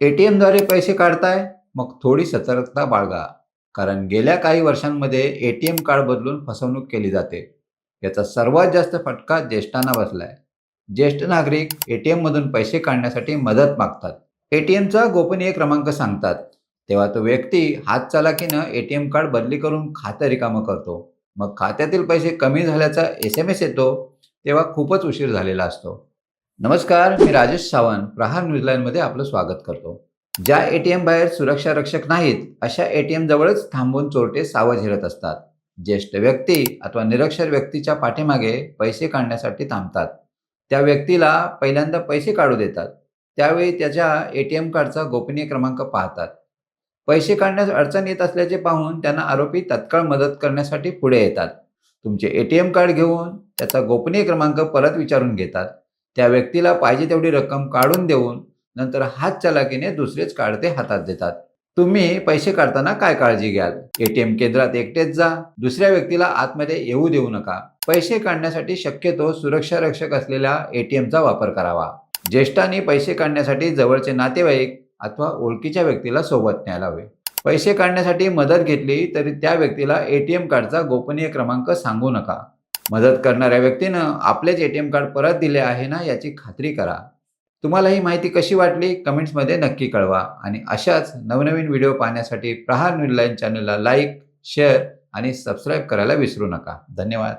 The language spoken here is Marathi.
ए पैसे काढताय मग थोडी सतर्कता बाळगा. कारण गेल्या काही वर्षांमध्ये ए टी एम कार्ड बदलून फसवणूक केली जाते. याचा सर्वात जास्त फटका ज्येष्ठांना बसलाय. ज्येष्ठ नागरिक ए टी एममधून पैसे काढण्यासाठी मदत मागतात. ए टी एमचा गोपनीय क्रमांक सांगतात. तेव्हा तो व्यक्ती हात चालाकीनं ए टी एम कार्ड बदली करून खातं रिकामं करतो. मग खात्यातील पैसे कमी झाल्याचा एस एम एस येतो तेव्हा खूपच उशीर झालेला असतो. नमस्कार मी राजेश सावंत. प्रहार न्यूजलाईनमध्ये आपलं स्वागत करतो. ज्या एटीएम बाहेर सुरक्षा रक्षक नाहीत अशा एटीएम जवळच थांबून चोरटे सावध हिरत असतात. ज्येष्ठ व्यक्ती अथवा निरक्षर व्यक्तीच्या पाठीमागे पैसे काढण्यासाठी थांबतात. त्या व्यक्तीला पहिल्यांदा पैसे काढू देतात. त्यावेळी त्याच्या एटीएम कार्डचा गोपनीय क्रमांक पाहतात. पैसे काढण्यास अडचण येत असल्याचे पाहून त्यांना आरोपी तत्काळ मदत करण्यासाठी पुढे येतात. तुमचे एटीएम कार्ड घेऊन त्याचा गोपनीय क्रमांक परत विचारून घेतात. त्या व्यक्तीला पाहिजे तेवढी रक्कम काढून देऊन नंतर हात चलाकीने दुसरेच काढते हातात देतात. तुम्ही पैसे काढताना काय काळजी घ्याल? एटीएम केंद्रात एकटेच जा. दुसऱ्या व्यक्तीला आतमध्ये येऊ देऊ नका. पैसे काढण्यासाठी शक्यतो सुरक्षा रक्षक असलेल्या एटीएमचा वापर करावा. ज्येष्ठांनी पैसे काढण्यासाठी जवळचे नातेवाईक अथवा ओळखीच्या व्यक्तीला सोबत न्यायला हवे. पैसे काढण्यासाठी मदत घेतली तरी त्या व्यक्तीला एटीएम कार्डचा गोपनीय क्रमांक सांगू नका. मदत करणाऱ्या व्यक्तीनं आपलेच ए टी एम कार्ड परत दिले आहे ना याची खात्री करा. तुम्हाला ही माहिती कशी वाटली कमेंट्समध्ये नक्की कळवा. आणि अशाच नवनवीन व्हिडिओ पाहण्यासाठी प्रहार न्यूज लाईन चॅनलला लाईक शेअर आणि सबस्क्राईब करायला विसरू नका. धन्यवाद.